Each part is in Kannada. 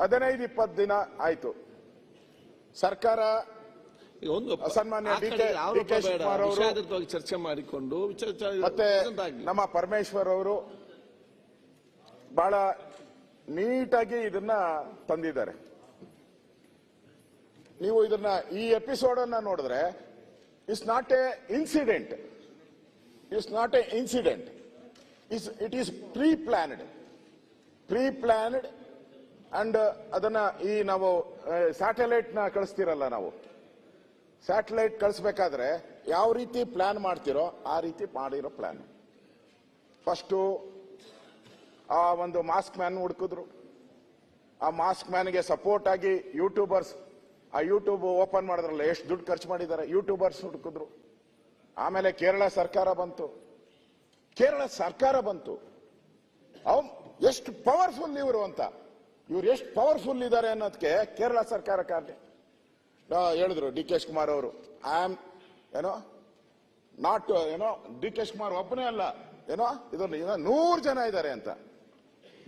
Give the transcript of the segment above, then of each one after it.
ಹದಿನೈದು ಇಪ್ಪತ್ತು ದಿನ ಆಯ್ತು. ಸರ್ಕಾರ ಒಂದು ಸನ್ಮಾನ್ಯ ಚರ್ಚೆ ಮಾಡಿಕೊಂಡು ಮತ್ತೆ ನಮ್ಮ ಪರಮೇಶ್ವರ್ ಅವರು ಬಹಳ ನೀಟಾಗಿ ಇದನ್ನ ತಂದಿದ್ದಾರೆ. ನೀವು ಇದನ್ನ ಈ ಎಪಿಸೋಡ್ ಅನ್ನ ನೋಡಿದ್ರೆ it's not a incident it's not a incident it is pre planned pre planned and ಅದನ್ನ ಈ ನಾವು ಸ್ಯಾಟಲೈಟ್ನ ಕಳಿಸ್ತಿರಲ್ಲ ನಾವು. ಸ್ಯಾಟಲೈಟ್ ಕಳಿಸ್ಬೇಕಾದ್ರೆ ಯಾವ ರೀತಿ ಪ್ಲಾನ್ ಮಾಡ್ತಿರೋ ಆ ರೀತಿ ಮಾಡಿರೋ ಪ್ಲಾನ್ ಫಸ್ಟು ಆ ಒಂದು ಮಾಸ್ಕ್ ಮ್ಯಾನ್ ಹುಡುಕಿದ್ರು. ಆ ಮಾಸ್ಕ್ ಮ್ಯಾನ್ಗೆ ಸಪೋರ್ಟ್ ಆಗಿ ಯೂಟ್ಯೂಬರ್ಸ್ ಆ ಯೂಟ್ಯೂಬ್ ಓಪನ್ ಮಾಡಿದ್ರಲ್ಲ, ಎಷ್ಟು ದುಡ್ಡು ಖರ್ಚು ಮಾಡಿದ್ದಾರೆ ಯೂಟ್ಯೂಬರ್ಸ್ ಹುಡುಕಿದ್ರು. ಆಮೇಲೆ ಕೇರಳ ಸರ್ಕಾರ ಬಂತು. ಕೇರಳ ಸರ್ಕಾರ ಬಂತು. ಅವ್ ಎಷ್ಟು ಪವರ್ಫುಲ್ ಇವರು ಅಂತ. ಇವ್ರು ಎಷ್ಟು ಪವರ್ಫುಲ್ ಇದ್ದಾರೆ ಅನ್ನೋದಕ್ಕೆ ಕೇರಳ ಸರ್ಕಾರ ಕಾರಣ. ಹೇಳಿದ್ರು ಡಿ ಕೆ ಕುಮಾರ್ ಅವರು. ಐ ಆಮ್ ಏನೋ ನಾಟ್ ಏನೋ, ಡಿ ಕೆ ಕುಮಾರ್ ಒಬ್ಬನೇ ಅಲ್ಲ. ಏನೋ ಏನೋ, ನೂರು ಜನ ಇದ್ದಾರೆ ಅಂತ.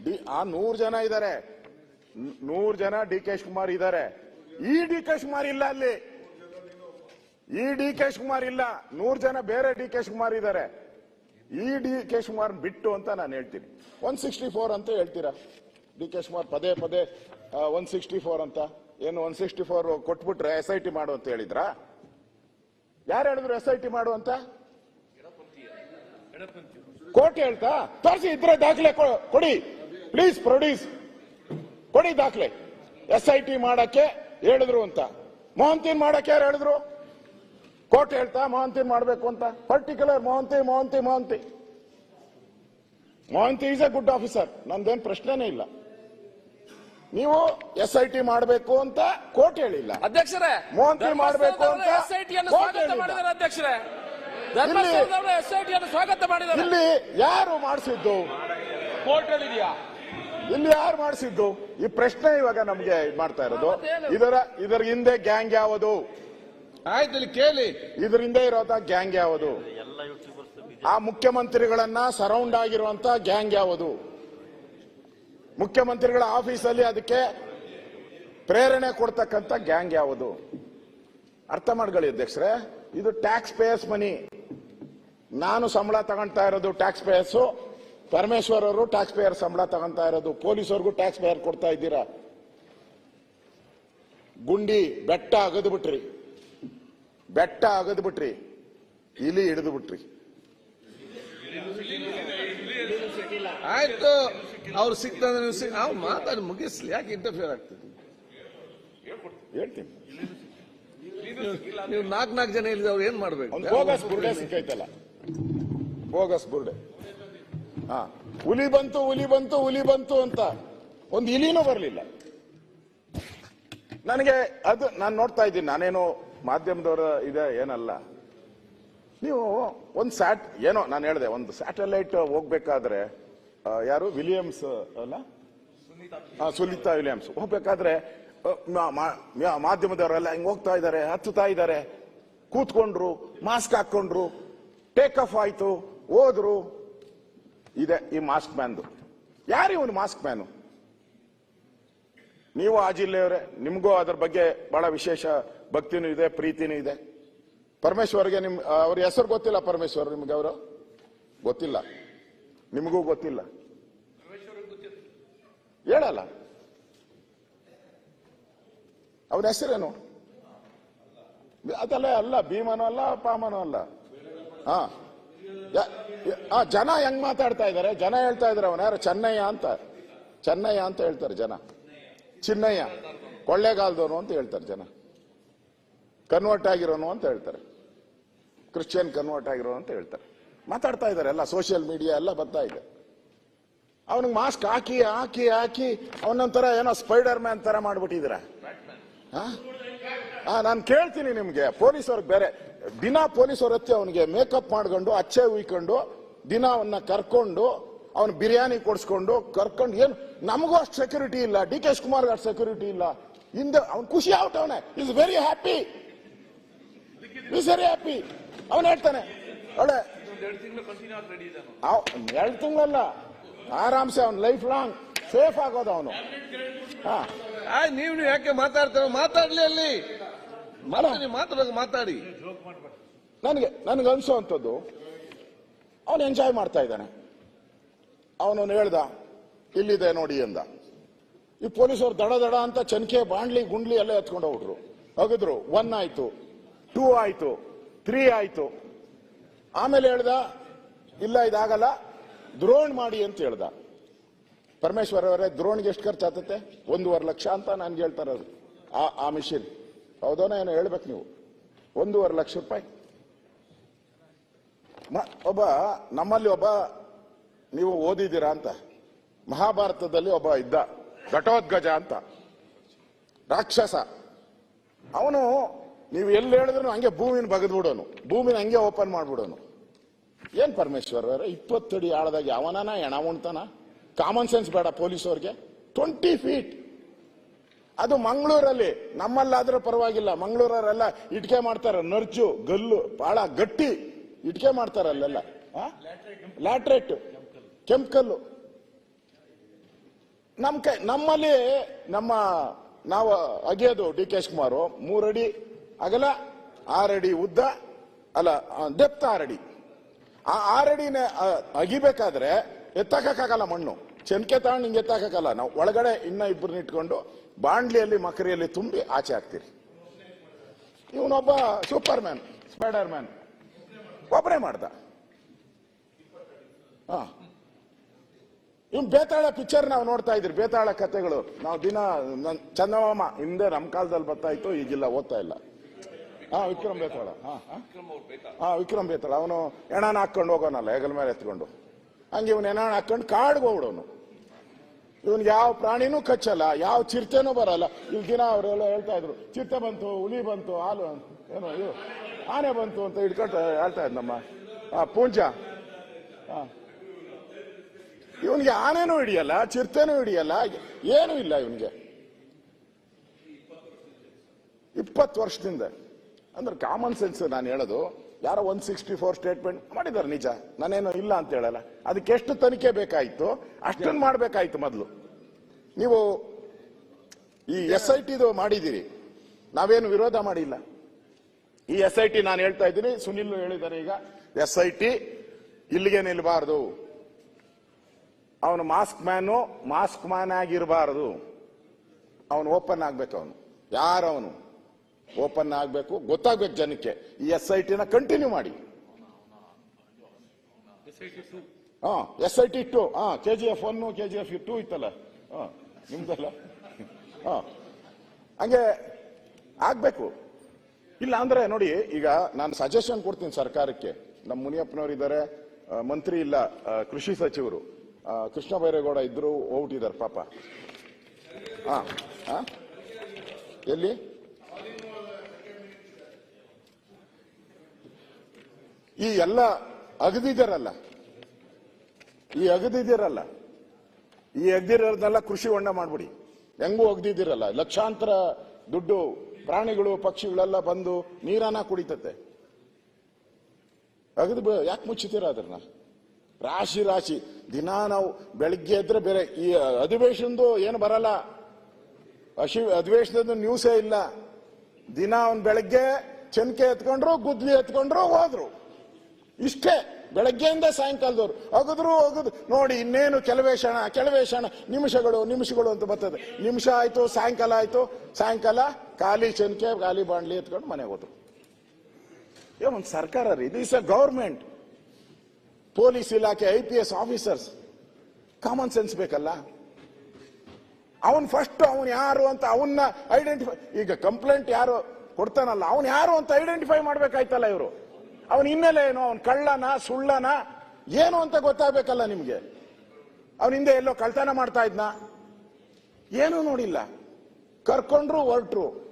ಡಿ, ಆ ನೂರು ಜನ ಇದ್ದಾರೆ ನೂರು ಜನ ಡಿ ಕೆ ಕುಮಾರ್ ಇದ್ದಾರೆ ಈ ಡಿ ಕೆ ಶಿವಕುಮಾರ್ ಇಲ್ಲ ಅಲ್ಲಿ. ಈ ಡಿ ಕೆ ಕುಮಾರ್ ಇಲ್ಲ. ನೂರು ಜನ ಬೇರೆ ಡಿ ಕೆ ಕುಮಾರ್ ಇದ್ದಾರೆ ಈ ಡಿ ಕೆ ಕುಮಾರ್ ಬಿಟ್ಟು ಅಂತ ನಾನು ಹೇಳ್ತೀನಿ. ಒನ್ ಸಿಕ್ಸ್ಟಿ ಫೋರ್ ಅಂತ ಹೇಳ್ತೀರಾ? ಡಿ ಕೆ ಶಿವಕುಮಾರ್ ಪದೇ ಪದೇ ಒನ್ ಸಿಕ್ಸ್ಟಿ ಫೋರ್ ಅಂತ, ಏನು ಒನ್ ಸಿಕ್ಸ್ಟಿ ಫೋರ್ ಕೊಟ್ಬಿಟ್ರೆ ಎಸ್ ಐ ಟಿ ಮಾಡು ಅಂತ ಹೇಳಿದ್ರಾ? ಯಾರು ಹೇಳಿದ್ರು ಎಸ್ ಐ ಟಿ ಮಾಡು ಅಂತ? ಕೋರ್ಟ್ ಹೇಳ್ತಾ, ತೋರಿಸಿ ಇದ್ರೆ ದಾಖಲೆ ಕೊಡಿ. ಪ್ಲೀಸ್ ಪ್ರೊಡ್ಯೂಸ್ ಕೊಡಿ ದಾಖಲೆ. ಎಸ್ ಐ ಟಿ ಮಾಡಕ್ಕೆ ಹೇಳಿದ್ರು ಅಂತ. ಮೋಹಂತಿನ್ ಮಾಡಕ್ಕೆ ಯಾರು ಹೇಳಿದ್ರು? ಕೋರ್ಟ್ ಹೇಳ್ತಾ, ಮೋಹಂತಿನ್ ಮಾಡಬೇಕು ಅಂತ. Particular Mohanty Mohanty Mohanty. Mohanty is a good officer ನಂದೇನ್ ಪ್ರಶ್ನೆನೇ ಇಲ್ಲ. ನೀವು ಎಸ್ ಐ ಟಿ ಮಾಡಬೇಕು ಅಂತ ಕೋರ್ಟ್ ಹೇಳಿಲ್ಲ. ಅಧ್ಯಕ್ಷರೇ ಮೋಹನ್ ಮಾಡಬೇಕು ಅಂತ ಎಸ್ ಐ ಕೋರ್ಟ್ ಸ್ವಾಗತ ಹೇಳಿಲ್ಲ. ಮಾಡಿದ್ದಾರೆ ಅಧ್ಯಕ್ಷರೇ. ಧರ್ಮಸ್ಥಳದವರು ಐ ಅನ್ನು ಸ್ವಾಗತ ಮಾಡಿದ್ದಾರೆ. ಇಲ್ಲಿ ಯಾರು ಮಾಡಿಸಿದ್ದು? ಕೋರ್ಟ್ ಇದೆಯಾ ಇಲ್ಲಿ ಯಾರು ಮಾಡಿಸಿದ್ದು? ಈ ಪ್ರಶ್ನೆ ಇವಾಗ ನಮ್ಗೆ ಇದ್ ಮಾಡ್ತಾ ಇರೋದು. ಇದರ ಇದರ ಹಿಂದೆ ಗ್ಯಾಂಗ್ ಯಾವುದು? ಆಯ್ತು ಇಲ್ಲಿ ಕೇಳಿ. ಇದರಿಂದ ಹಿಂದೆ ಇರೋದ ಗ್ಯಾಂಗ್ ಯಾವುದು? ಆ ಮುಖ್ಯಮಂತ್ರಿಗಳನ್ನ ಸರೌಂಡ್ ಆಗಿರುವಂತ ಗ್ಯಾಂಗ್ ಯಾವುದು? ಮುಖ್ಯಮಂತ್ರಿಗಳ ಆಫೀಸಲ್ಲಿ ಅದಕ್ಕೆ ಪ್ರೇರಣೆ ಕೊಡ್ತಕ್ಕಂಥ ಗ್ಯಾಂಗ್ ಯಾವುದು? ಅರ್ಥ ಮಾಡ್ಕೊಳ್ಳಿ ಅಧ್ಯಕ್ಷರೇ, ಇದು ಟ್ಯಾಕ್ಸ್ ಪೇಯರ್ಸ್ ಮನಿ ನಾನು ಸಂಬಳ ತಗೊಂತಾ ಇರೋದು ಟ್ಯಾಕ್ಸ್ ಪೇಯರ್ಸ್ ಪರಮೇಶ್ವರ್ ಅವರು ಟ್ಯಾಕ್ಸ್ ಪೇಯರ್ ಸಂಬಳ ತಗೊಂತಾ ಇರೋದು, ಪೊಲೀಸವ್ರಿಗೂ ಟ್ಯಾಕ್ಸ್ ಪೇಯರ್ ಕೊಡ್ತಾ ಇದ್ದೀರಾ? ಗುಂಡಿ ಬೆಟ್ಟ ಅಗದು ಬಿಟ್ರಿ. ಬೆಟ್ಟ ಅಗದು ಬಿಟ್ರಿ. ಇಲಿ ಹಿಡಿದು ಬಿಟ್ರಿ. ಆಯ್ತು. ಅವ್ರು ಸಿಕ್ತಂದ್ರೆ ನೀವು ಮಾತಾಡಿ ಮುಗಿಸ್ಲಿ. ಯಾಕೆ ಇಂಟರ್ಫಿಯರ್ ಆಗ್ತದೆ? ಹೇಳ್ತೀನಿ. ನೀವು ನಾಲ್ಕು ನಾಲ್ಕು ಜನ ಇಲ್ಲಿ ಅವ್ರು ಏನ್ ಮಾಡ್ಬೇಕು? ಬೋಗಸ್ ಬುರ್ಡೆ ಸಿಕ್ಕೈತಲ್ಲ. ಬೋಗಸ್ ಬುರ್ಡೆ. ಹಾ. ಹುಲಿ ಬಂತು ಹುಲಿ ಬಂತು ಹುಲಿ ಬಂತು ಅಂತ ಒಂದು ಇಲಿನೂ ಬರಲಿಲ್ಲ. ನನಗೆ ಅದು ನಾನು ನೋಡ್ತಾ ಇದ್ದೀನಿ. ನಾನೇನು ಮಾಧ್ಯಮದವರ ಇದೆ, ಏನಲ್ಲ. ನೀವು ಒಂದು ಸ್ಯಾಟ್ ಏನೋ ನಾನು ಹೇಳಿದೆ, ಒಂದು ಸ್ಯಾಟಲೈಟ್ ಹೋಗ್ಬೇಕಾದ್ರೆ ಯಾರು? ವಿಲಿಯಮ್ಸ್ ಅಲ್ಲ? ಸುನೀತಾ ವಿಲಿಯಮ್ಸ್. ಹೋಗ್ಬೇಕಾದ್ರೆ ಮಾಧ್ಯಮದವರೆಲ್ಲ ಹಿಂಗ್ ಹೋಗ್ತಾ ಇದ್ದಾರೆ, ಹತ್ತುತ್ತಾ ಇದ್ದಾರೆ. ಕೂತ್ಕೊಂಡ್ರು, ಮಾಸ್ಕ್ ಹಾಕೊಂಡ್ರು ಟೇಕ್ ಆಫ್ ಆಯ್ತು, ಹೋದ್ರು. ಇದೆ ಈ ಮಾಸ್ಕ್ ಮ್ಯಾನ್ದು. ಯಾರು ಇವನು ಮಾಸ್ಕ್ ಮ್ಯಾನು? ನೀವು ಆ ಜಿಲ್ಲೆಯವರೇ, ನಿಮಗೂ ಅದ್ರ ಬಗ್ಗೆ ಬಹಳ ವಿಶೇಷ ಭಕ್ತಿನೂ ಇದೆ, ಪ್ರೀತಿನೂ ಇದೆ. ಪರಮೇಶ್ವರ್ಗೆ ನಿಮ್ ಅವ್ರ ಹೆಸರು ಗೊತ್ತಿಲ್ಲ ಪರಮೇಶ್ವರ್, ನಿಮ್ಗೆ ಅವರು? ಗೊತ್ತಿಲ್ಲ. ನಿಮಗೂ ಗೊತ್ತಿಲ್ಲ. ಹೇಳಲ್ಲ. ಅವನ ಹೆಸರೇನು? ಅದಲ್ಲ ಅಲ್ಲ ಭೀಮನೂ ಅಲ್ಲ ಪಾಮನೂ ಅಲ್ಲ. ಹಾ. ಜನ ಹೆಂಗ್ ಮಾತಾಡ್ತಾ ಇದ್ದಾರೆ ಜನ ಹೇಳ್ತಾ ಇದಾರೆ ಅವನ. ಯಾರು? ಚೆನ್ನಯ್ಯ ಅಂತ. ಚೆನ್ನಯ್ಯ ಅಂತ ಹೇಳ್ತಾರೆ ಜನ. ಚಿನ್ನಯ್ಯ. ಕೊಳ್ಳೇಗಾಲದವನು ಅಂತ ಹೇಳ್ತಾರೆ ಜನ. ಕನ್ವರ್ಟ್ ಆಗಿರೋನು ಅಂತ ಹೇಳ್ತಾರೆ. ಕ್ರಿಶ್ಚಿಯನ್ ಕನ್ವರ್ಟ್ ಆಗಿರೋನು ಅಂತ ಹೇಳ್ತಾರೆ. ಮಾತಾಡ್ತಾ ಇದ್ದಾರೆ ಎಲ್ಲ ಸೋಷಿಯಲ್ ಮೀಡಿಯಾ ಎಲ್ಲ ಬರ್ತಾ ಇದೆ. ಅವನಿಗೆ ಮಾಸ್ಕ್ ಹಾಕಿ ಹಾಕಿ ಹಾಕಿ ಅವನೊಂಥರ ಏನೋ ಸ್ಪೈಡರ್ ಮ್ಯಾನ್ ತರ ಮಾಡ್ಬಿಟ್ಟಿದ್ದೀರ? ನಾನು ಕೇಳ್ತೀನಿ ನಿಮ್ಗೆ, ಪೊಲೀಸವ್ರಿಗೆ ಬೇರೆ. ದಿನ ಅವ್ರ ಹತ್ತಿ ಅವನಿಗೆ ಮೇಕಪ್ ಮಾಡ್ಕೊಂಡು, ಅಚ್ಚೆ ಉಯ್ಕೊಂಡು ದಿನ ಅವನ್ನ ಕರ್ಕೊಂಡು, ಅವನ್ ಬಿರಿಯಾನಿ ಕೊಡ್ಸ್ಕೊಂಡು, ಕರ್ಕೊಂಡು ಏನು, ನಮಗೂ ಅಷ್ಟು ಸೆಕ್ಯೂರಿಟಿ ಇಲ್ಲ ಡಿ ಕೆ ಶಿವಕುಮಾರ್ ಅಷ್ಟು ಸೆಕ್ಯೂರಿಟಿ ಇಲ್ಲ. ಹಿಂದೆ ಅವ್ನು ಖುಷಿ ಆಗ್ಬಿಟ್ಟವನೆ is very happy is very happy ಅವನು ಹೇಳ್ತಾನೆ, ಒಳ್ಳೆ ಎರಡು ತಿಂಗಳಲ್ಲ. ಆರಾಮ್ಸೆ ಅವ್ನ ಲೈಫ್ ಲಾಂಗ್ ಸೇಫ್ ಆಗೋದು ಅವನು. ನೀವು ಯಾಕೆ ಮಾತಾಡ್ತಾರ? ಮಾತಾಡ್ಲಿ ಅಲ್ಲಿ. ಮಾತಾಡಿ. ಮಾತಾಡುವಾಗ ಮಾತಾಡಿ ನನಗೆ ನನಗೆ ಅನ್ಸೋವಂಥದ್ದು ಅವನು ಎಂಜಾಯ್ ಮಾಡ್ತಾ ಇದ್ದಾನೆ. ಅವನು ಹೇಳ್ದ ಇಲ್ಲಿದೆ ನೋಡಿ ಅಂದ. ಈ ಪೊಲೀಸರು ದಡ ದಡ ಅಂತ ಚನ್ಕೆ ಬಾಂಡ್ಲಿ ಗುಂಡ್ಲಿ ಎಲ್ಲ ಎತ್ಕೊಂಡು ಹೋಗ್ಬಿಟ್ರು. ಹೋಗಿದ್ರು. ಒನ್ ಆಯ್ತು ಟೂ ಆಯ್ತು ತ್ರೀ ಆಯ್ತು. ಆಮೇಲೆ ಹೇಳ್ದ, ಇಲ್ಲ, ಇದಾಗಲ್ಲ, ದ್ರೋಣ್ ಮಾಡಿ ಅಂತ ಹೇಳ್ದ. ಪರಮೇಶ್ವರ್ ಅವರೇ, ದ್ರೋಣ್ಗೆ ಎಷ್ಟು ಖರ್ಚು ಆತತೆ ಒಂದೂವರೆ ಲಕ್ಷ ಅಂತ ನನ್ಗೆ ಹೇಳ್ತಾರೆ ಅದು, ಆ ಆ ಮಿಷಿನ್ ಹೌದೋನೋ ಏನೋ ಹೇಳ್ಬೇಕು ನೀವು. ಒಂದೂವರೆ ಲಕ್ಷ ರೂಪಾಯಿ. ಒಬ್ಬ, ನಮ್ಮಲ್ಲಿ ಒಬ್ಬ, ನೀವು ಓದಿದ್ದೀರಾ ಅಂತ. ಮಹಾಭಾರತದಲ್ಲಿ ಒಬ್ಬ ಇದ್ದ, ಘಟೋದ್ಗಜ ಅಂತ. ರಾಕ್ಷಸ. ಅವನು, ನೀವು ಎಲ್ಲಿ ಹೇಳಿದ್ರು ಹಂಗೆ ಭೂಮಿನ ಬಗೆದ್ಬಿಡೋನು ಭೂಮಿನ ಹಂಗೆ ಓಪನ್ ಮಾಡ್ಬಿಡೋನು. ಏನ್ ಪರಮೇಶ್ವರ್ ಅವರೇ? ಇಪ್ಪತ್ತಡಿ ಆಳದಾಗ ಯಾವನಾನ ಎಣ ಉಣ್ತಾನ ಕಾಮನ್ ಸೆನ್ಸ್ ಬೇಡ ಪೊಲೀಸ್ ಅವ್ರಿಗೆ ಟ್ವೆಂಟಿ ಫೀಟ್ ಅದು ಮಂಗಳೂರಲ್ಲಿ. ನಮ್ಮಲ್ಲಾದ್ರೂ ಪರವಾಗಿಲ್ಲ. ಮಂಗಳೂರವರೆಲ್ಲ ಇಟ್ಕೆ ಮಾಡ್ತಾರೆ. ನರ್ಜು, ಗಲ್ಲು ಬಹಳ ಗಟ್ಟಿ ಇಟ್ಕೆ ಮಾಡ್ತಾರೆ ಅಲ್ಲೆಲ್ಲ. ಲ್ಯಾಟ್ರೇಟ್. ಕೆಂಪಲ್ಲು ನಮ್ ಕೈ, ನಮ್ಮಲ್ಲಿ ನಮ್ಮ, ನಾವು ಅಗೆಯೋದು ಡಿ ಕೆ ಶಿವಕುಮಾರ್. ಮೂರಡಿ ಅಗಲ, ಆರಡಿ ಉದ್ದ, ಅಲ್ಲ ಡೆಪ್ತ್ ಆರಡಿ. ಆ ಆರಡಿನ ಅಗಿಬೇಕಾದ್ರೆ ಎತ್ತಾಕಕ್ಕಾಗಲ್ಲ ಮಣ್ಣು. ಚೆನ್ಕೆ ತಗೊಂಡು ಹಿಂಗೆ ಎತ್ತಾಕಲ್ಲ ನಾವು ಒಳಗಡೆ ಇನ್ನ ಇಬ್ಬರನ್ನ ಇಟ್ಕೊಂಡು ಬಾಂಡ್ಲಿಯಲ್ಲಿ ಮಕರಿಯಲ್ಲಿ ತುಂಬಿ ಆಚೆ ಹಾಕ್ತೀರಿ. ಇವನೊಬ್ಬ ಸೂಪರ್ ಮ್ಯಾನ್ ಸ್ಪೈಡರ್ ಮ್ಯಾನ್ ಒಬ್ಬರೇ ಮಾಡ್ದ ಇವ್ ಬೇತಾಳ ಪಿಕ್ಚರ್ ನಾವು ನೋಡ್ತಾ ಇದ್ರಿ ಬೇತಾಳ ಕಥೆಗಳು ನಾವು ದಿನ ಚಂದಮಾಮ ಹಿಂದೆ ನಮ್ಮ ಕಾಲದಲ್ಲಿ ಬರ್ತಾ ಇತ್ತು, ಈಗಿಲ್ಲ, ಓದ್ತಾ ಇಲ್ಲ. ಹಾ ವಿಕ್ರಮ್ ಬೇತಾಳ ಹಾ ವಿಕ್ರಮ್ ಬೇತಾಳ ಅವನು ಎಣಾನ ಹಾಕೊಂಡು ಹೋಗೋನಲ್ಲ ಹೆಗಲ ಮೇಲೆ ಎತ್ಕೊಂಡು. ಹಂಗೆ ಇವನು ಹೆಣನ ಹಾಕೊಂಡು ಕಾಡ್ಗೆ ಹೋಗ್ಬಿಡೋನು. ಇವನ್ಗೆ ಯಾವ ಪ್ರಾಣಿನೂ ಕಚ್ಚಲ್ಲ ಯಾವ ಚಿರತೆನೂ ಬರಲ್ಲ. ಇಲ್ಲಿ ದಿನ ಅವರೆಲ್ಲ ಹೇಳ್ತಾ ಇದ್ರು ಚಿರತೆ ಬಂತು ಹುಲಿ ಬಂತು ಹಾಲು ಏನು ಇದು ಆನೆ ಬಂತು ಅಂತ ಹಿಡ್ಕೊಂಡು ಹೇಳ್ತಾ ಇದ್ನಮ್ಮ. ಆ ಪೂಂಜ. ಹಾ ಇವನಿಗೆ ಆನೆನೂ ಹಿಡಿಯಲ್ಲ ಚಿರತೆನೂ ಹಿಡಿಯಲ್ಲ ಏನೂ ಇಲ್ಲ ಇವನಿಗೆ. ಇಪ್ಪತ್ತು ವರ್ಷದಿಂದ. ಅಂದ್ರೆ ಕಾಮನ್ ಸೆನ್ಸ್ ನಾನು ಹೇಳೋದು ಯಾರೋ ಒನ್ ಸಿಕ್ಸ್ಟಿ ಫೋರ್ ಸ್ಟೇಟ್ಮೆಂಟ್ ಮಾಡಿದ್ದಾರೆ ನಿಜ. ನಾನೇನು ಇಲ್ಲ ಅಂತ ಹೇಳಲ್ಲ. ಅದಕ್ಕೆ ಎಷ್ಟು ತನಿಖೆ ಬೇಕಾಯ್ತು? ಅಷ್ಟನ್ನು ಮಾಡಬೇಕಾಯ್ತು ಮೊದಲು. ನೀವು ಈ ಎಸ್ ಐ ಟಿದು ಮಾಡಿದ್ದೀರಿ. ನಾವೇನು ವಿರೋಧ ಮಾಡಿಲ್ಲ. ಈ ಎಸ್ ಐ ಟಿ ನಾನು ಹೇಳ್ತಾ ಇದ್ದೀನಿ ಸುನಿಲ್ ಹೇಳಿದ್ದಾರೆ ಈಗ. ಎಸ್ ಐ ಟಿ ಇಲ್ಲಿಗೆ ನಿಲ್ಬಾರ್ದು. ಅವನು ಮಾಸ್ಕ್ ಮ್ಯಾನು ಮಾಸ್ಕ್ ಮ್ಯಾನ್ ಆಗಿರಬಾರದು. ಅವನು ಓಪನ್ ಆಗ್ಬೇಕು ಅವನು. ಯಾರವನು? ಓಪನ್ ಆಗಬೇಕು ಗೊತ್ತಾಗ್ಬೇಕು ಜನಕ್ಕೆ. ಈ ಎಸ್ ಐ ಟಿನ ಕಂಟಿನ್ಯೂ ಮಾಡಿ. ಹಾ ಎಸ್ ಐ ಟಿ ಟು ಹಾ K G F one K G F two ಇತ್ತಲ್ಲ. ಹಾ ನಿಮ್ದಲ್ಲ? ಹಾ. ಹಂಗೆ ಆಗ್ಬೇಕು. ಇಲ್ಲ ಅಂದ್ರೆ ನೋಡಿ ಈಗ ನಾನು ಸಜೆಷನ್ ಕೊಡ್ತೀನಿ ಸರ್ಕಾರಕ್ಕೆ. ನಮ್ಮ ಮುನಿಯಪ್ಪನವರು ಇದ್ದಾರೆ ಮಂತ್ರಿ ಇಲ್ಲ ಕೃಷಿ ಸಚಿವರು. ಕೃಷ್ಣ ಬೈರೇಗೌಡ ಇದ್ರು ಹೋಗ್ಬಿಟ್ಟಿದ್ದಾರೆ ಪಾಪ. ಹಾ ಹಾ. ಎಲ್ಲಿ? ಈ ಎಲ್ಲ ಅಗದಿದ್ದೀರಲ್ಲ ಈ ಅಗದಿದ್ದೀರಲ್ಲ ಈ ಅಗದಿರೋದನ್ನೆಲ್ಲ ಕೃಷಿ ಹೊಂಡ ಮಾಡ್ಬಿಡಿ. ಹೆಂಗೂ ಅಗದಿದ್ದೀರಲ್ಲ ಲಕ್ಷಾಂತರ ದುಡ್ಡು ಪ್ರಾಣಿಗಳು, ಪಕ್ಷಿಗಳೆಲ್ಲ ಬಂದು ನೀರನ್ನ ಕುಡಿತತೆ. ಅಗದು ಯಾಕೆ ಮುಚ್ಚಿತೀರ ಅದನ್ನ ರಾಶಿ ರಾಶಿ. ದಿನ ನಾವು ಬೆಳಗ್ಗೆ ಎದ್ರೆ ಬೇರೆ, ಈ ಅಧಿವೇಶನದು ಏನು ಬರಲ್ಲ. ಅಶಿ ಅಧಿವೇಶನದ ನ್ಯೂಸೇ ಇಲ್ಲ. ದಿನ ಅವ್ನು ಬೆಳಗ್ಗೆ ಚನ್ಕೆ ಎತ್ಕೊಂಡ್ರು, ಗುದ್ಲಿ ಎತ್ಕೊಂಡ್ರು, ಹೋದ್ರು. ಇಷ್ಟೇ. ಬೆಳಗ್ಗೆಯಿಂದ ಸಾಯಂಕಾಲದವ್ರು. ಅಗದ್ರು ಅಗದು ನೋಡಿ, ಇನ್ನೇನು ಕೆಲವೇ ಕ್ಷಣ ಕೆಲವೇ ಕ್ಷಣ ನಿಮಿಷಗಳು ನಿಮಿಷಗಳು ಅಂತ ಬರ್ತದೆ. ನಿಮಿಷ ಆಯ್ತು, ಸಾಯಂಕಾಲ ಆಯ್ತು. ಸಾಯಂಕಾಲ ಖಾಲಿ ಚನ್ಕೆ ಖಾಲಿ ಬಾಂಡ್ಲಿ ಎತ್ಕೊಂಡು ಮನೆಗೆ ಹೋದ್ರು. ಏ, ಒಂದು ಸರ್ಕಾರ ರೀ. Is a government. ಪೊಲೀಸ್ ಇಲಾಖೆ, I P S officers. Common sense ಬೇಕಲ್ಲ? ಅವನ್ ಫಸ್ಟ್ ಅವನು ಯಾರು ಅಂತ ಅವನ್ನ ಐಡೆಂಟಿಫೈ ಈಗ ಕಂಪ್ಲೇಂಟ್ ಯಾರು ಕೊಡ್ತಾನಲ್ಲ, ಅವನು ಯಾರು ಅಂತ ಐಡೆಂಟಿಫೈ ಮಾಡ್ಬೇಕಾಯ್ತಲ್ಲ ಇವರು? ಅವನ ಹಿನ್ನೆಲೆ ಏನು? ಅವನ್ ಕಳ್ಳನ, ಸುಳ್ಳನ? ಏನು ಅಂತ ಗೊತ್ತಾಗಬೇಕಲ್ಲ ನಿಮಗೆ? ಅವನ ಹಿಂದೆ ಎಲ್ಲೋ ಕಳ್ತನ ಮಾಡ್ತಾ ಇದ್ನ? ಏನೂ ನೋಡಿಲ್ಲ. ಕರ್ಕೊಂಡ್ರು, ಹೊರಟ್ರು.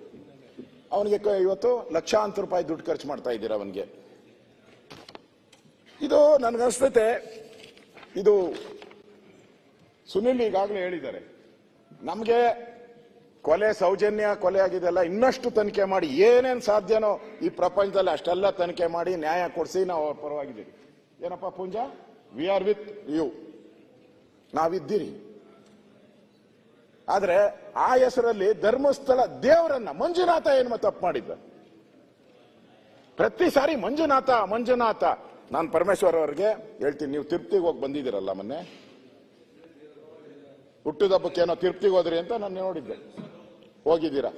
ಅವನಿಗೆ ಇವತ್ತು ಲಕ್ಷಾಂತರ ರೂಪಾಯಿ ದುಡ್ಡು ಖರ್ಚು ಮಾಡ್ತಾ ಇದ್ದೀರ ಅವನಿಗೆ. ಇದು ನನಗನ್ಸ್ತೈತೆ ಇದು ಸುನಿಲ್ ಈಗಾಗಲೇ ಹೇಳಿದ್ದಾರೆ. ನಮಗೆ ಕೊಲೆ ಸೌಜನ್ಯ, ಕೊಲೆ ಆಗಿದೆಲ್ಲ ಇನ್ನಷ್ಟು ತನಿಖೆ ಮಾಡಿ ಏನೇನ್ ಸಾಧ್ಯನೋ ಈ ಪ್ರಪಂಚದಲ್ಲಿ ಅಷ್ಟೆಲ್ಲ ತನಿಖೆ ಮಾಡಿ ನ್ಯಾಯ ಕೊಡಿಸಿ ನಾವು ಪರವಾಗಿದ್ದೀವಿ. ಏನಪ್ಪ Punja? We are with you ನಾವಿದ್ದೀರಿ. ಆದ್ರೆ ಆ ಹೆಸರಲ್ಲಿ ಧರ್ಮಸ್ಥಳ ದೇವರನ್ನ ಮಂಜುನಾಥ ಏನು ತಪ್ಪು ಮಾಡಿದ್ದ? ಪ್ರತಿ ಸಾರಿ ಮಂಜುನಾಥ ಮಂಜುನಾಥ. ನಾನು ಪರಮೇಶ್ವರ್ ಅವರಿಗೆ ಹೇಳ್ತೀನಿ, ನೀವು ತಿರುಪ್ತಿಗೆ ಹೋಗಿ ಬಂದಿದ್ದೀರಲ್ಲ ಮೊನ್ನೆ? ಹುಟ್ಟಿದಬ್ಬಕ್ಕೆ ಏನೋ ತಿರುಪ್ತಿಗೆ ಹೋದ್ರಿ ಅಂತ ನಾನು ನೋಡಿದ್ದೆ. ಹೋಗಿದ್ದೀರಾ?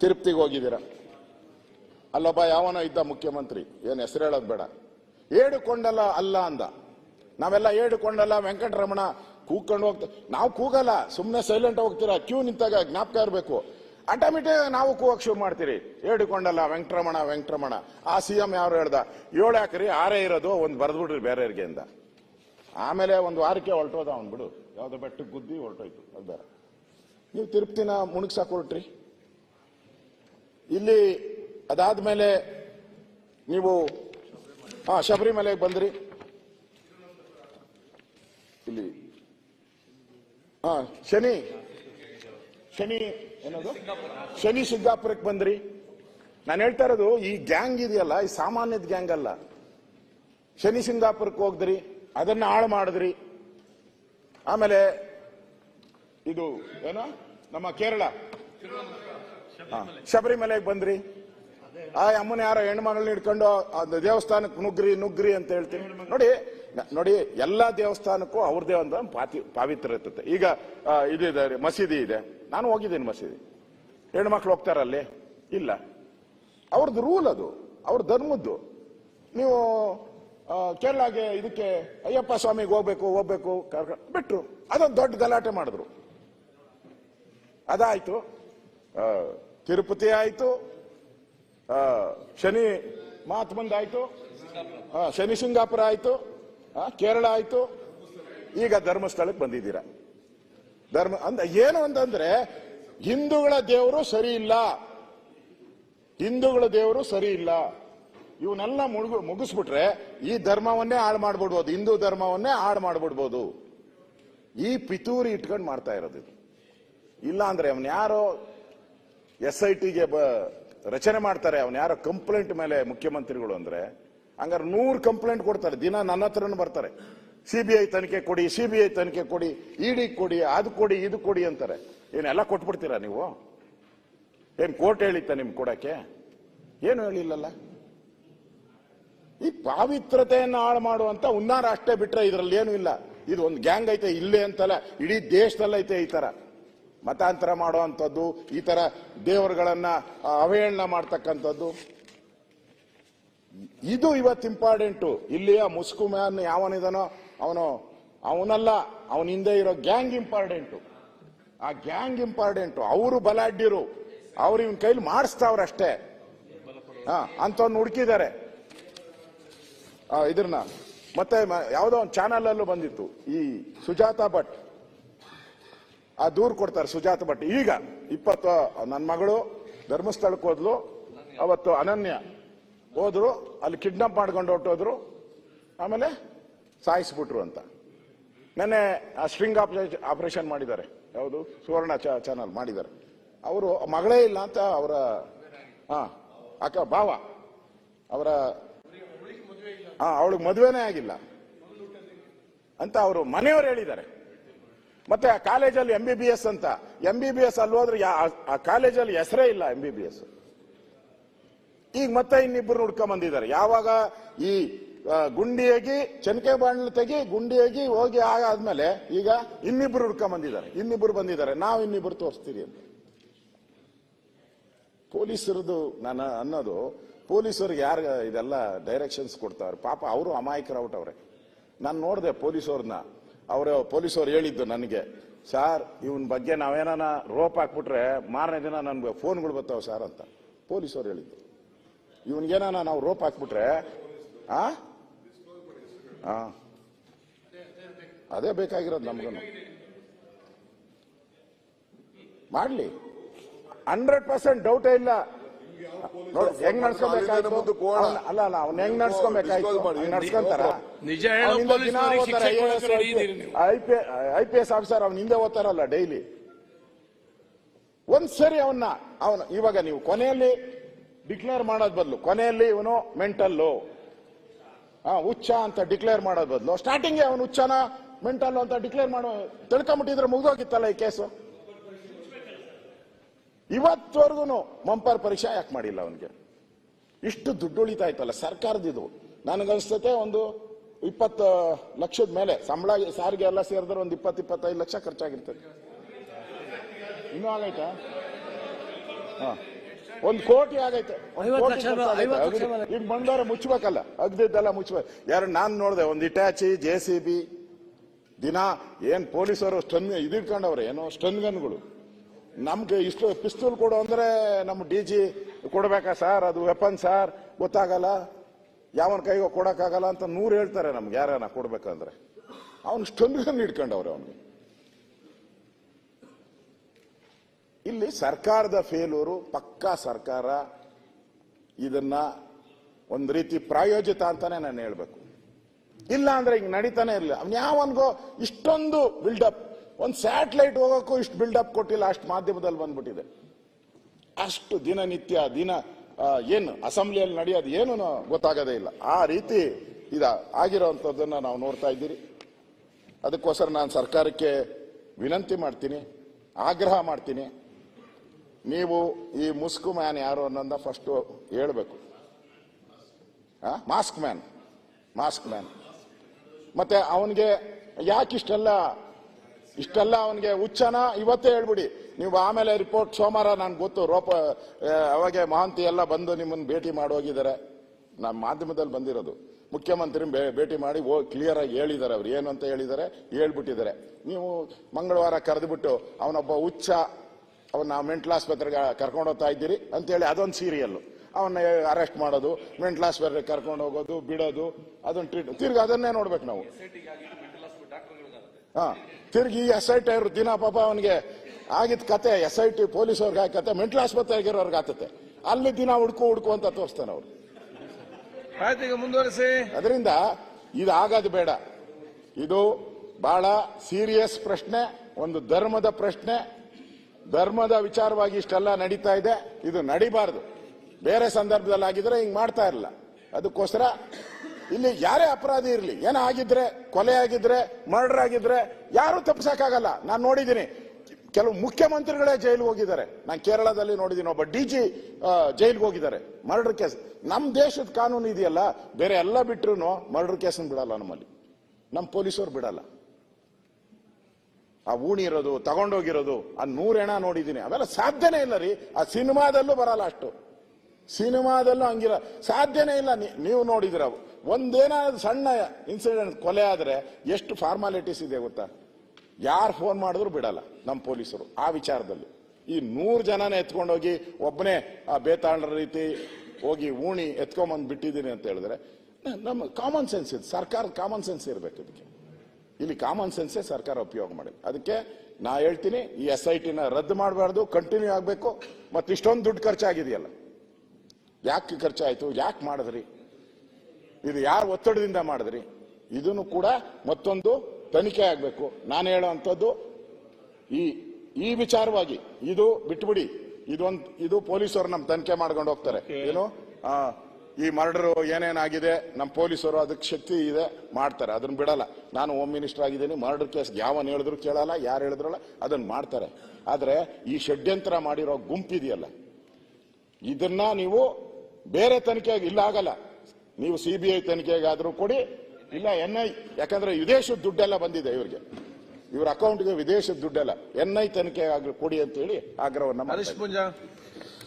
ತಿರುಪ್ತಿಗೆ ಹೋಗಿದ್ದೀರಾ? ಅಲ್ಲೊಬ್ಬ ಯಾವನೋ ಇದ್ದ ಮುಖ್ಯಮಂತ್ರಿ, ಏನು ಹೆಸರು ಹೇಳೋದು ಬೇಡ. ಏಡುಕೊಂಡಲ್ಲ ಅಲ್ಲ ಅಂದ. ನಾವೆಲ್ಲ ಏಡುಕೊಂಡಲ್ಲ, ವೆಂಕಟರಮಣ ಕೂಗ್ಕೊಂಡು ಹೋಗ್ತಾ, ನಾವು ಕೂಗಲ್ಲ ಸುಮ್ಮನೆ ಸೈಲೆಂಟ್ ಹೋಗ್ತೀರಾ? ಕ್ಯೂ ನಿಂತಾಗ ಜ್ಞಾಪಕ ಇರಬೇಕು. ಆಟೋಮೆಟಿಕ್ ನಾವು ಕೂಗಕ್ ಶುರು ಮಾಡ್ತೀರಿ. ಏಡುಕೊಂಡಲ್ಲ, ವೆಂಕಟರಮಣ ವೆಂಕಟರಮಣ. ಆ ಸಿ ಎಂ ಯಾರು ಹೇಳ್ದ? ಏಳು ಹಾಕ್ರಿ ಆರೇ ಇರೋದು, ಒಂದು ಬರೆದ್ಬಿಡ್ರಿ ಬೇರೆಯವ್ರಿಗೆ ಅಂದ ಆಮೇಲೆ ಒಂದು ವಾರಕ್ಕೆ ಹೊರಟೋದ ಅವ್ನು ಬಿಡು. ಯಾವ್ದೋ ಬೆಟ್ಟಕ್ಕೆ ಗುದ್ದಿ ಹೊರಟೋಯ್ತು ಅದು ಬೇರೆ. ನೀವು ತಿರುಪ್ತಿನ ಮುಣಗ್ಸಾಕ್ ಹೊರಟ್ರಿ ಇಲ್ಲಿ ಅದಾದ ಮೇಲೆ ನೀವು, ಹಾ, ಶಬರಿಮಲೆಗೆ ಬಂದ್ರಿ. ಇಲ್ಲಿ, ಹಾ, ಶನಿ ಶನಿ ಏನದು? ಶನಿ ಸಿದ್ದಾಪುರಕ್ಕೆ ಬಂದ್ರಿ. ನಾನು ಹೇಳ್ತಾ ಇರೋದು, ಈ ಗ್ಯಾಂಗ್ ಇದೆಯಲ್ಲ, ಈ ಸಾಮಾನ್ಯದ ಗ್ಯಾಂಗ್ ಅಲ್ಲ. ಶನಿ ಸಿಂಗಾಪುರಕ್ಕೆ ಹೋಗಿದ್ರಿ, ಅದನ್ನ ಹಾಳು ಮಾಡಿದ್ರಿ. ಆಮೇಲೆ ಇದು ಏನೋ? ನಮ್ಮ ಕೇರಳ. ಹಾ, ಶಬರಿಮಲೆಗೆ ಬಂದ್ರಿ? ಆ ಅಮ್ಮನ ಯಾರೋ ಹೆಣ್ಮಗಳನ್ನ ಹಿಡ್ಕೊಂಡು ಅದು ದೇವಸ್ಥಾನಕ್ಕೆ ನುಗ್ರಿ ನುಗ್ರಿ ಅಂತ ಹೇಳ್ತೀನಿ. ನೋಡಿ ನೋಡಿ ಎಲ್ಲಾ ದೇವಸ್ಥಾನಕ್ಕೂ ಅವ್ರದೇ ಒಂದು ಪಾತಿ ಪಾವಿತ್ರ ಇರ್ತದೆ. ಈಗ ಇದಿದೆ ಮಸೀದಿ ಇದೆ. ನಾನು ಹೋಗಿದ್ದೀನಿ ಮಸೀದಿ. ಹೆಣ್ಮಕ್ಳು ಹೋಗ್ತಾರಲ್ಲಿ? ಇಲ್ಲ. ಅವ್ರದ್ದು ರೂಲ್ ಅದು. ಅವ್ರ ಧರ್ಮದ್ದು. ನೀವು ಕೇರಳಗೆ ಇದಕ್ಕೆ ಅಯ್ಯಪ್ಪ ಸ್ವಾಮಿಗೆ ಹೋಗ್ಬೇಕು ಹೋಗ್ಬೇಕು ಕರ್ಕೊಂಡು ಬಿಟ್ರು. ಅದೊಂದು ದೊಡ್ಡ ಗಲಾಟೆ ಮಾಡಿದ್ರು. ಅದಾಯ್ತು. ತಿರುಪತಿ ಆಯಿತು. ಶನಿ ಮಾತು ಆಯ್ತು ಶನಿ ಸಿಂಗಾಪುರ ಆಯಿತು. ಕೇರಳ ಆಯಿತು. ಈಗ ಧರ್ಮಸ್ಥಳಕ್ಕೆ ಬಂದಿದ್ದೀರಾ. ಧರ್ಮ ಅಂದ, ಏನು ಅಂತಂದ್ರೆ, ಹಿಂದೂಗಳ ದೇವರು ಸರಿ ಇಲ್ಲ. ಹಿಂದೂಗಳ ದೇವರು ಸರಿ ಇಲ್ಲ. ಇವನ್ನೆಲ್ಲ ಮುಳುಗು, ಮುಗಿಸ್ಬಿಟ್ರೆ ಈ ಧರ್ಮವನ್ನೇ ಹಾಳು ಮಾಡ್ಬಿಡ್ಬೋದು. ಹಿಂದೂ ಧರ್ಮವನ್ನೇ ಹಾಳು ಮಾಡ್ಬಿಡ್ಬೋದು. ಈ ಪಿತೂರಿ ಇಟ್ಕೊಂಡು ಮಾಡ್ತಾ ಇರೋದು ಇಲ್ಲ ಅಂದ್ರೆ ಅವನ್ ಯಾರೋ ಎಸ್ ಐ ಟಿಗೆ ರಚನೆ ಮಾಡ್ತಾರೆ, ಅವನ್ ಯಾರೋ ಕಂಪ್ಲೇಂಟ್ ಮೇಲೆ ಮುಖ್ಯಮಂತ್ರಿಗಳು ಅಂದ್ರೆ, ಹಂಗಾರೆ ನೂರು ಕಂಪ್ಲೇಂಟ್ ಕೊಡ್ತಾರೆ, ದಿನ ನನ್ನ ಹತ್ರನೂ ಬರ್ತಾರೆ. ಸಿ ಬಿ ಐ ತನಿಖೆ ಕೊಡಿ ಸಿ ಬಿ ಐ ತನಿಖೆ ಕೊಡಿ, ಇಡಿ ಕೊಡಿ, ಅದು ಕೊಡಿ, ಇದು ಕೊಡಿ ಅಂತಾರೆ. ಏನೆಲ್ಲ ಕೊಟ್ಬಿಡ್ತೀರಾ ನೀವು? ಏನು ಕೋರ್ಟ್ ಹೇಳಿತ್ತ ನಿಮ್ಗೆ ಕೊಡಕ್ಕೆ? ಏನು ಹೇಳಿಲ್ಲಲ್ಲ? ಈ ಪಾವಿತ್ರತೆಯನ್ನು ಹಾಳು ಮಾಡುವಂತ ಉನ್ನಾರ ಅಷ್ಟೇ ಬಿಟ್ರೆ ಇದರಲ್ಲಿ ಏನು ಇಲ್ಲ. ಇದು ಒಂದು ಗ್ಯಾಂಗ್ ಐತೆ, ಇಲ್ಲೇ ಅಂತಲ್ಲ, ಇಡೀ ದೇಶದಲ್ಲೈತೆ ಈ ತರ. ಮತಾಂತರ ಮಾಡುವಂಥದ್ದು, ಈ ತರ ದೇವರುಗಳನ್ನ ಅವಹೇಳನ ಮಾಡ್ತಕ್ಕಂಥದ್ದು. ಇದು ಇವತ್ತು ಇಂಪಾರ್ಟೆಂಟು. ಇಲ್ಲಿಯ ಮುಸ್ಕು ಮ್ಯಾನ್ ಯಾವನಿದನೋ ಅವನು, ಅವನಲ್ಲ, ಅವನ ಹಿಂದೆ ಇರೋ ಗ್ಯಾಂಗ್ ಇಂಪಾರ್ಟೆಂಟು. ಆ ಗ್ಯಾಂಗ್ ಇಂಪಾರ್ಟೆಂಟು. ಅವರು ಬಲಾಢ್ಯರು. ಅವ್ರು ಇವನ್ ಕೈಲಿ ಮಾಡಿಸ್ತಾವ್ರಷ್ಟೇ ಹಾ ಅಂತವ್ನು ಹುಡುಕಿದ್ದಾರೆ. ಇದ್ರನ್ನ. ಮತ್ತೆ ಯಾವುದೋ ಒಂದು ಚಾನಲಲ್ಲೂ ಬಂದಿತ್ತು. ಈ ಸುಜಾತಾ ಭಟ್. ಆ ದೂರು ಕೊಡ್ತಾರೆ ಸುಜಾತ ಭಟ್. ಈಗ ಇಪ್ಪತ್ತು ನನ್ನ ಮಗಳು ಧರ್ಮಸ್ಥಳಕ್ಕೆ ಹೋದ್ಲು. ಅವತ್ತು ಅನನ್ಯ ಹೋದ್ರು, ಅಲ್ಲಿ ಕಿಡ್ನಾಪ್ ಮಾಡ್ಕೊಂಡು ಹೊಟ್ಟೋದ್ರು ಆಮೇಲೆ ಸಾಯಿಸ್ಬಿಟ್ರು ಅಂತ. ನೆನ್ನೆ ಆ ಸ್ಟ್ರಿಂಗ್ ಆಪರೇಷನ್ ಮಾಡಿದ್ದಾರೆ. ಯಾವುದು? ಸುವರ್ಣ ಚಾನಲ್ ಮಾಡಿದ್ದಾರೆ. ಅವರು ಮಗಳೇ ಇಲ್ಲ ಅಂತ ಅವರ, ಹಾ ಅಕ್ಕ ಭಾವ. ಅವರ, ಹಾ, ಅವಳಿಗೆ ಮದುವೆನೇ ಆಗಿಲ್ಲ ಅಂತ ಅವರು ಮನೆಯವರು ಹೇಳಿದ್ದಾರೆ. ಮತ್ತೆ ಆ ಕಾಲೇಜಲ್ಲಿ ಎಂ ಬಿ ಬಿ ಎಸ್ ಅಂತ. ಎಂ ಬಿ ಬಿ ಎಸ್ ಅಲ್ಲಿ ಹೋದ್ರೆ ಆ ಕಾಲೇಜಲ್ಲಿ ಹೆಸರೇ ಇಲ್ಲ ಎಂ ಬಿ ಬಿ ಎಸ್ ಈಗ ಮತ್ತೆ ಇನ್ನಿಬ್ಬರು ಹುಡ್ಕೊಂಡ್ ಬಂದಿದ್ದಾರೆ ಯಾವಾಗ ಈ ಗುಂಡಿಯಾಗಿ ಚನಕೆ ಬಾಣ್ಲು ತೆಗಿ ಗುಂಡಿಯಾಗಿ ಹೋಗಿ ಆಗಾದ್ಮೇಲೆ ಈಗ ಇನ್ನಿಬ್ರು ಹುಡ್ಕೊಂಡ್ ಬಂದಿದ್ದಾರೆ ಇನ್ನಿಬ್ರು ಬಂದಿದ್ದಾರೆ. ನಾವು ಇನ್ನಿಬ್ರು ತೋರಿಸ್ತೀರಿ ಅಂತ. ಪೊಲೀಸರದು ನಾನು ಅನ್ನೋದು, ಪೊಲೀಸರಿಗೆ ಯಾರು ಇದೆಲ್ಲ ಡೈರೆಕ್ಷನ್ಸ್ ಕೊಡ್ತಾವ್ರೆ? ಪಾಪ ಅವರು ಅಮಾಯಕರವ್ರವ್ರೆ ನಾನು ನೋಡಿದೆ ಪೊಲೀಸವ್ರನ್ನ ಅವರು ಪೊಲೀಸವ್ರು ಹೇಳಿದ್ದು ನನಗೆ ಸರ್ ಇವನ ಬಗ್ಗೆ ನಾವೇನಾನ ರೋಪ್ ಹಾಕ್ಬಿಟ್ರೆ ಮಾರನೇ ದಿನ ನನಗೆ ಫೋನ್ಗಳು ಬರ್ತಾವೆ ಸರ್ ಅಂತ ಪೊಲೀಸವ್ರು ಹೇಳಿದ್ದು. ಇವನ್ಗೇನಾನ ನಾವು ರೋಪ್ ಹಾಕ್ಬಿಟ್ರೆ ಆ? ಅದೇ ಬೇಕಾಗಿರೋದು ನಮ್ಗನು. ಮಾಡ್ಲಿ. ಹಂಡ್ರೆಡ್ ಪರ್ಸೆಂಟ್ ಡೌಟೇ ಇಲ್ಲ. ಹೆಂಗ್ ನಡ್ಸ್ಕೊಬೇಕಾಯ್ತು. ಅಲ್ಲ ಅಲ್ಲ ಅವ್ನ ಹೆಂಗ್ ನಡ್ಸ್ಕೊಬೇಕಾಯ್ತು? ನಡ್ಸ್ಕೊಂತಾರ? ನಿಜ. ಐ ಪಿ ಎಸ್ ಆಫೀಸರ್ ಅವನ ಹಿಂದೆ ಓದ್ತಾರಲ್ಲ ಡೈಲಿ. ಒಂದ್ ಸರಿ ಅವನ್ನ ಅವನು ಇವಾಗ ನೀವು ಕೊನೆಯಲ್ಲಿ ಡಿಕ್ಲೇರ್ ಮಾಡೋದ್ ಬದಲು ಕೊನೆಯಲ್ಲಿ ಇವನು ಮೆಂಟಲ್ಲು. ಹುಚ್ಚ ಅಂತ ಡಿಕ್ಲೇರ್ ಮಾಡೋದ್ ಬದಲು. ಸ್ಟಾರ್ಟಿಂಗ್ ಅವನು ಹುಚ್ಚನ ಮೆಂಟಲ್ ಅಂತ ಡಿಕ್ಲೇರ್ ಮಾಡೋ ತಿಳ್ಕೊಂಬಿಟ್ಟಿದ್ರೆ ಮುಗಿದೋಗಿತ್ತಲ್ಲ ಈ ಕೇಸು? ಇವತ್ತವರೆಗೂ ಮಂಪರ್ ಪರೀಕ್ಷೆ ಯಾಕೆ ಮಾಡಿಲ್ಲ ಅವನಿಗೆ? ಇಷ್ಟು ದುಡ್ಡು ಉಳಿತಾಯ್ತಲ್ಲ ಸರ್ಕಾರದಿದು ನನಗನ್ಸ್ತತೆ ಒಂದು ಇಪ್ಪತ್ತು ಲಕ್ಷದ ಮೇಲೆ ಸಂಬಳ ಸಾರಿಗೆ ಎಲ್ಲ ಸೇರಿದ್ರೆ ಒಂದು ಇಪ್ಪತ್ತು ಇಪ್ಪತ್ತೈದು ಲಕ್ಷ ಖರ್ಚಾಗಿರ್ತದೆ. ಇನ್ನೂ ಆಗೈತಾ? ಹಾಂ. ಒಂದು ಕೋಟಿ ಆಗೈತೆ. ಈಗ ಬಂದವರ ಮುಚ್ಚಬೇಕಲ್ಲ ಅಗ್ದಿದ್ದೆಲ್ಲ ಮುಚ್ಚಬೇಕು. ಯಾರು ನಾನು ನೋಡಿದೆ ಒಂದು ಇಟ್ಯಾಚಿ ಜೆ ಸಿ ಬಿ ದಿನ ಏನ್ ಪೊಲೀಸರು ಸ್ಟನ್ ಇದಿಟ್ಕೊಂಡವ್ರೆ ಏನೋ ಸ್ಟನ್ ಗನ್ಗಳು. ನಮ್ಗೆ ಇಷ್ಟು ಪಿಸ್ತೂಲ್ ಕೊಡು ಅಂದ್ರೆ ನಮ್ಮ ಡಿ ಜಿ ಕೊಡ್ಬೇಕಾ ಸರ್? ಅದು ವೆಪನ್ ಸರ್? ಗೊತ್ತಾಗಲ್ಲ. ಯಾವನ ಕೈಗೋ ಕೊಡಕ್ಕಾಗಲ್ಲ ಅಂತ ನೂರು ಹೇಳ್ತಾರೆ ನಮ್ಗೆ ಯಾರನ್ನ ಕೊಡ್ಬೇಕಂದ್ರೆ. ಅವನು ಸ್ಟನ್ ಗನ್ ಇಟ್ಕೊಂಡವ್ರೆ ಅವನಿಗೆ ಇಲ್ಲಿ ಸರ್ಕಾರದ ಫೇಲೂರು ಪಕ್ಕಾ ಸರ್ಕಾರ ಇದನ್ನ ಒಂದು ರೀತಿ ಪ್ರಾಯೋಜಿತ ಅಂತಾನೆ ನಾನು ಹೇಳ್ಬೇಕು. ಇಲ್ಲ ಅಂದ್ರೆ ಹಿಂಗ್ ನಡೀತಾನೆ ಇರಲಿಲ್ಲ. ಅವ್ನು ಯಾವನ್ಗೋ ಇಷ್ಟೊಂದು ಬಿಲ್ಡಪ್ ಒಂದು ಸ್ಯಾಟಲೈಟ್ ಹೋಗೋಕ್ಕೂ ಇಷ್ಟು ಬಿಲ್ಡಪ್ ಕೊಟ್ಟಿಲ್ಲ, ಅಷ್ಟು ಮಾಧ್ಯಮದಲ್ಲಿ ಬಂದ್ಬಿಟ್ಟಿದೆ. ಅಷ್ಟು ದಿನನಿತ್ಯ ದಿನ ಏನು? ಅಸೆಂಬ್ಲಿಯಲ್ಲಿ ನಡೆಯೋದು ಏನು ಗೊತ್ತಾಗೋದೇ ಇಲ್ಲ. ಆ ರೀತಿ ಇದ ಆಗಿರೋಂಥದ್ದನ್ನು ನಾವು ನೋಡ್ತಾ ಇದ್ದೀರಿ. ಅದಕ್ಕೋಸ್ಕರ ನಾನು ಸರ್ಕಾರಕ್ಕೆ ವಿನಂತಿ ಮಾಡ್ತೀನಿ. ಆಗ್ರಹ ಮಾಡ್ತೀನಿ. ನೀವು ಈ ಮುಸ್ಕು ಮ್ಯಾನ್ ಯಾರು ಅನ್ನೋದನ್ನ ಫಸ್ಟ್ ಹೇಳಬೇಕು. Mask man mask man. ಮತ್ತೆ ಅವನಿಗೆ ಯಾಕೆ ಇಷ್ಟೆಲ್ಲ ಇಷ್ಟೆಲ್ಲ ಅವನಿಗೆ ಹುಚ್ಚನ ಇವತ್ತೇ ಹೇಳ್ಬಿಡಿ. ನೀವು ಆಮೇಲೆ ರಿಪೋರ್ಟ್ ಸೋಮವಾರ ನಾನು ಗೊತ್ತು ರೋಪ ಅವಾಗೆ ಮಹಾಂತಿ ಎಲ್ಲ ಬಂದು ನಿಮ್ಮನ್ನು ಭೇಟಿ ಮಾಡಿ ಹೋಗಿದ್ದಾರೆ. ನಮ್ಮ ಮಾಧ್ಯಮದಲ್ಲಿ ಬಂದಿರೋದು. ಮುಖ್ಯಮಂತ್ರಿ ಭೇಟಿ ಮಾಡಿ ಓ ಕ್ಲಿಯರ್ ಆಗಿ ಹೇಳಿದ್ದಾರೆ ಅವ್ರು. ಏನು ಅಂತ ಹೇಳಿದ್ದಾರೆ? ಹೇಳ್ಬಿಟ್ಟಿದ್ದಾರೆ. ನೀವು ಮಂಗಳವಾರ ಕರೆದುಬಿಟ್ಟು ಅವನೊಬ್ಬ ಹುಚ್ಚ ಅವನ್ನ ಮೆಂಟಲ್ ಆಸ್ಪತ್ರೆಗೆ ಕರ್ಕೊಂಡು ಹೋಗ್ತಾ ಇದ್ದೀರಿ ಅಂತೇಳಿ ಅದೊಂದು ಸೀರಿಯಲ್ಲು ಅವನ್ನ ಅರೆಸ್ಟ್ ಮಾಡೋದು ಮೆಂಟಲ್ ಆಸ್ಪತ್ರೆಗೆ ಕರ್ಕೊಂಡು ಹೋಗೋದು ಬಿಡೋದು ಅದನ್ನ ಟ್ರೀಟ್ ತಿರ್ಗಿ ಅದನ್ನೇ ನೋಡ್ಬೇಕು ನಾವು. ಹಾಂ ತಿರ್ಗಿ ಎಸ್ ಐ ಟಿ ದಿನ ಪಾಪ ಅವನಿಗೆ ಆಗಿದ್ ಕತೆ ಎಸ್ ಐ ಟಿ ಪೊಲೀಸ್ ಅವ್ರಿಗೆ ಆಗಿ ಕತೆ ಮೆಂಟಲ್ ಆಸ್ಪತ್ರೆಗೆ ಆತತೆ ಅಲ್ಲಿ ದಿನ ಹುಡ್ಕೋ ಹುಡ್ಕು ಅಂತ ತೋರಿಸ್ತಾನೆ ಅವ್ರು. ಆಯ್ತು ಈಗ ಮುಂದುವರಿಸಿ. ಅದರಿಂದ ಇದು ಆಗೋದು ಬೇಡ. ಇದು ಬಹಳ ಸೀರಿಯಸ್ ಪ್ರಶ್ನೆ ಒಂದು ಧರ್ಮದ ಪ್ರಶ್ನೆ. ಧರ್ಮದ ವಿಚಾರವಾಗಿ ಇಷ್ಟೆಲ್ಲ ನಡೀತಾ ಇದೆ. ಇದು ನಡಿಬಾರ್ದು. ಬೇರೆ ಸಂದರ್ಭದಲ್ಲಿ ಆಗಿದ್ರೆ ಹಿಂಗ್ ಮಾಡ್ತಾ ಇರಲಿಲ್ಲ ಅದಕ್ಕೋಸ್ಕರ ಇಲ್ಲಿ ಯಾರೇ ಅಪರಾಧಿ ಇರಲಿ ಏನೋ ಆಗಿದ್ರೆ ಕೊಲೆ ಆಗಿದ್ರೆ ಮರ್ಡರ್ ಆಗಿದ್ರೆ ಯಾರು ತಪ್ಪಿಸಕ್ಕಾಗಲ್ಲ. ನಾನು ನೋಡಿದ್ದೀನಿ. ಕೆಲವು ಮುಖ್ಯಮಂತ್ರಿಗಳೇ ಜೈಲಿಗೆ ಹೋಗಿದ್ದಾರೆ. ನಾನು ಕೇರಳದಲ್ಲಿ ನೋಡಿದ್ದೀನಿ, ಒಬ್ಬ ಡಿ ಜಿ ಜೈಲಿಗೆ ಹೋಗಿದ್ದಾರೆ. ಮರ್ಡರ್ ಕೇಸ್ ನಮ್ಮ ದೇಶದ ಕಾನೂನು ಇದೆಯಲ್ಲ, ಬೇರೆ ಎಲ್ಲ ಬಿಟ್ರು ಮರ್ಡರ್ ಕೇಸನ್ನು ಬಿಡಲ್ಲ ನಮ್ಮಲ್ಲಿ. ನಮ್ಮ ಪೊಲೀಸರು ಬಿಡಲ್ಲ. ಆ ಊಣಿ ಇರೋದು, ತಗೊಂಡೋಗಿರೋದು, ಆ ನೂರೆಣ ನೋಡಿದ್ದೀನಿ. ಅವೆಲ್ಲ ಸಾಧ್ಯನೇ ಇಲ್ಲ ರೀ. ಆ ಸಿನಿಮಾದಲ್ಲೂ ಬರಲ್ಲ ಅಷ್ಟು. ಸಿನಿಮಾದಲ್ಲೂ ಹಂಗಿರ ಸಾಧ್ಯನೇ ಇಲ್ಲ. ನೀವು ನೋಡಿದಿರ ಒಂದೇನಾದ್ರು ಸಣ್ಣ ಇನ್ಸಿಡೆಂಟ್ ಕೊಲೆ ಆದರೆ ಎಷ್ಟು ಫಾರ್ಮಾಲಿಟೀಸ್ ಇದೆ ಗೊತ್ತಾ? ಯಾರು ಫೋನ್ ಮಾಡಿದ್ರು ಬಿಡಲ್ಲ ನಮ್ಮ ಪೊಲೀಸರು ಆ ವಿಚಾರದಲ್ಲಿ. ಈ ನೂರು ಜನನ ಎತ್ಕೊಂಡೋಗಿ ಒಬ್ಬನೇ ಆ ಬೇತಾಳರ ರೀತಿ ಹೋಗಿ ಊಣಿ ಎತ್ಕೊಂಬಂದು ಬಿಟ್ಟಿದ್ದೀನಿ ಅಂತ ಹೇಳಿದ್ರೆ ನಮ್ಮ ಕಾಮನ್ ಸೆನ್ಸ್ ಇದೆ, ಸರ್ಕಾರದ ಕಾಮನ್ ಸೆನ್ಸ್ ಇರಬೇಕು ಇದಕ್ಕೆ. ಇಲ್ಲಿ ಕಾಮನ್ ಸೆನ್ಸೇ ಸರ್ಕಾರ ಉಪಯೋಗ ಮಾಡಿದೆ ಅದಕ್ಕೆ ನಾ ಹೇಳ್ತೀನಿ, ಈ ಎಸ್ ಐ ಟಿನ ರದ್ದು ಮಾಡಬಾರ್ದು ಕಂಟಿನ್ಯೂ ಆಗಬೇಕು, ಮತ್ತು ಇಷ್ಟೊಂದು ದುಡ್ಡು ಖರ್ಚಾಗಿದೆಯಲ್ಲ. ಯಾಕೆ ಖರ್ಚಾಯಿತು, ಯಾಕೆ ಮಾಡಿದ್ರಿ? ಇದು ಯಾರು ಒತ್ತಡದಿಂದ ಮಾಡಿದ್ರಿ? ಇದನ್ನು ಕೂಡ ಮತ್ತೊಂದು ತನಿಖೆ ಆಗಬೇಕು. ನಾನು ಹೇಳುವಂಥದ್ದು ಈ ಈ ವಿಚಾರವಾಗಿ ಇದು ಬಿಟ್ಬಿಡಿ. ಇದೊಂದು ಇದು ಪೊಲೀಸರು ನಮ್ಮ ತನಿಖೆ ಮಾಡ್ಕೊಂಡು ಹೋಗ್ತಾರೆ. ಏನು? ಈ ಮರ್ಡರ್ ಏನೇನಾಗಿದೆ ನಮ್ಮ ಪೊಲೀಸರು ಅದಕ್ಕೆ ಶಕ್ತಿ ಇದೆ ಮಾಡ್ತಾರೆ. ಅದನ್ನ ಬಿಡಲ್ಲ. ನಾನು ಹೋಮ್ ಮಿನಿಸ್ಟರ್ ಆಗಿದ್ದೀನಿ ಮರ್ಡರ್ ಕೇಸ್ ಯಾವನ್ ಹೇಳಿದ್ರು ಕೇಳಲ್ಲ ಯಾರು ಹೇಳಿದ್ರಲ್ಲ ಅದನ್ನ ಮಾಡ್ತಾರೆ. ಆದರೆ ಈ ಷಡ್ಯಂತ್ರ ಮಾಡಿರೋ ಗುಂಪಿದೆಯಲ್ಲ ಇದನ್ನ ನೀವು ಬೇರೆ ತನಿಖೆಗೆ ಇಲ್ಲ ಆಗಲ್ಲ. ನೀವು ಸಿ ಬಿ ಐ ತನಿಖೆಗಾದ್ರೂ ಕೊಡಿ ಇಲ್ಲ ಎನ್ ಐ ಯಾಕಂದ್ರೆ ವಿದೇಶದ ದುಡ್ಡೆಲ್ಲ ಬಂದಿದೆ ಇವ್ರಿಗೆ. ಇವ್ರ ಅಕೌಂಟ್ಗೆ ವಿದೇಶದ ದುಡ್ಡೆಲ್ಲ. ಎನ್ ಐ ತನಿಖೆ ಆಗ್ಲಿ ಕೊಡಿ ಅಂತ ಹೇಳಿ ಆಗ್ರಹವನ್ನ